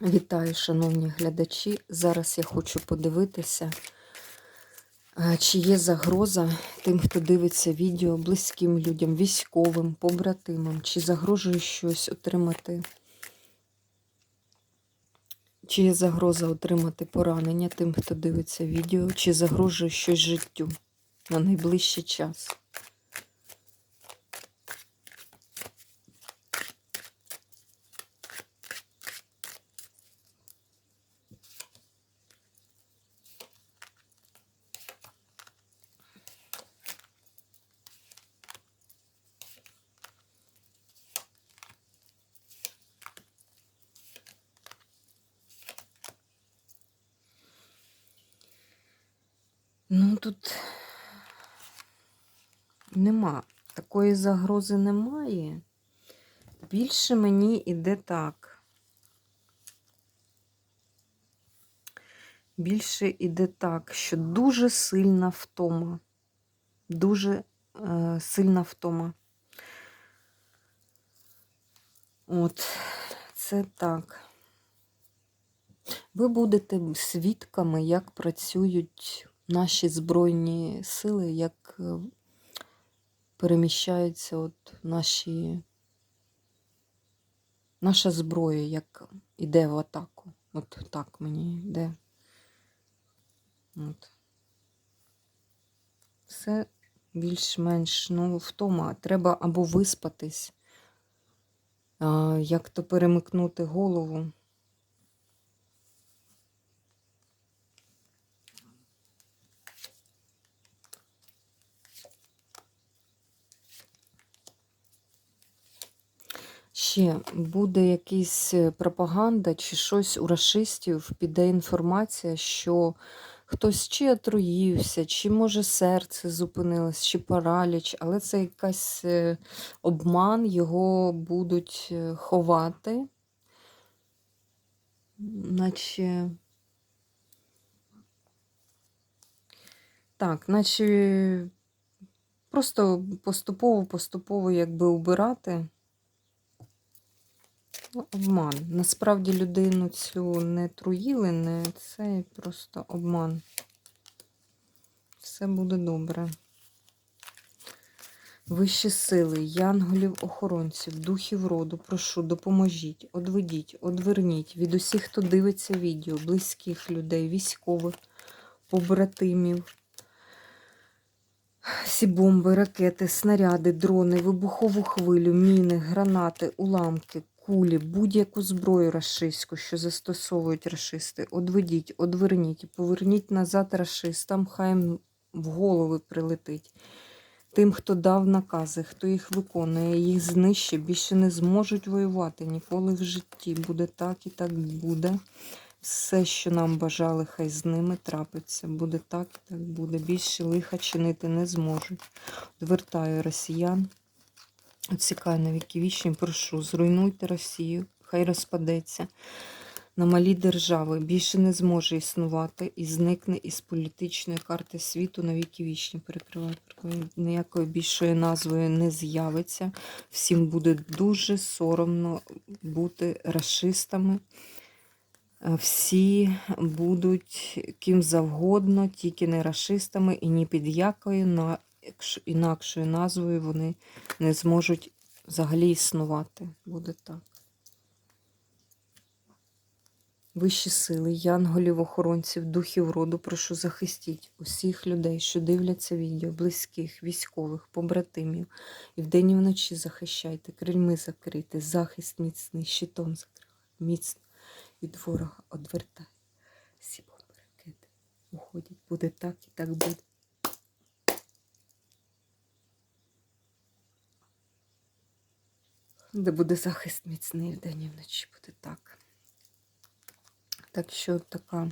Вітаю, шановні глядачі. Зараз я хочу подивитися, е, чи є загроза тим, хто дивиться відео, близьким людям, військовим, побратимам, чи загрожує щось отримати, чи є загроза отримати поранення тим, хто дивиться відео, чи загрожує щось життю на найближчий час. Ну, тут нема. Такої загрози немає. Більше мені іде так. Більше іде так, що дуже сильна втома. Дуже е, сильна втома. От, це так. Ви будете свідками, як працюють наші Збройні сили, як е, переміщаються от наші, наша зброя, як іде в атаку. От так мені йде. От. Все більш-менш ну, втома. Треба або виспатись, як то перемикнути голову. Ще буде якась е, пропаганда чи щось у расистів, піде інформація, що хтось чи отруївся, чи може серце зупинилось, чи параліч, але це якась е, обман, його будуть е, ховати, наче. Так, наче просто поступово-поступово якби убирати. Обман. Насправді людину цю не труїли, не це просто обман. Все буде добре. Вищі сили, янголів, охоронців, духів роду, прошу, допоможіть, одведіть, одверніть від усіх, хто дивиться відео, близьких людей, військових, побратимів. Всі бомби, ракети, снаряди, дрони, вибухову хвилю, міни, гранати, уламки, кулі, будь-яку зброю рашистську, що застосовують рашисти, одведіть, одверніть, поверніть назад рашистам, хай в голови прилетить. Тим, хто дав накази, хто їх виконує, їх знищить, більше не зможуть воювати ніколи в житті. Буде так і так буде. Все, що нам бажали, хай з ними трапиться. Буде так і так буде. Більше лиха чинити не зможуть. Звертаю росіян. Отсікаю на віки вічні, прошу, зруйнуйте Росію, хай розпадеться на малі держави. Більше не зможе існувати і зникне із політичної карти світу на віки вічні. Перекриваю, перекриваю. Ніякої більшої назвою не з'явиться. Всім буде дуже соромно бути расистами. Всі будуть ким завгодно, тільки не расистами і ні під якою інакшою назвою вони не зможуть взагалі існувати. Буде так. Вищі сили, янголів, охоронців, духів роду, прошу захистіть усіх людей, що дивляться відео, близьких, військових, побратимів. І вдень і вночі захищайте, крильми закрити, захист міцний, щитом закривай, міцно від ворога одвертай. Всі бомби ракети уходять. Буде так і так буде. Де буде захист міцний вдень і вночі буде так. Так що така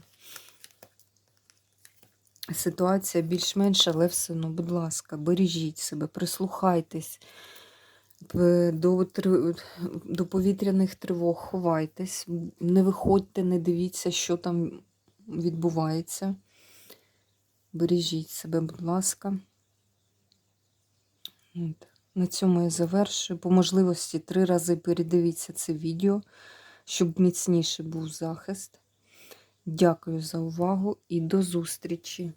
ситуація більш-менш, але все одно, будь ласка, бережіть себе, прислухайтесь до до повітряних тривог, ховайтесь, не виходьте, не дивіться, що там відбувається. Бережіть себе, будь ласка. От. На цьому я завершую. По можливості три рази передивіться це відео, щоб міцніший був захист. Дякую за увагу і до зустрічі!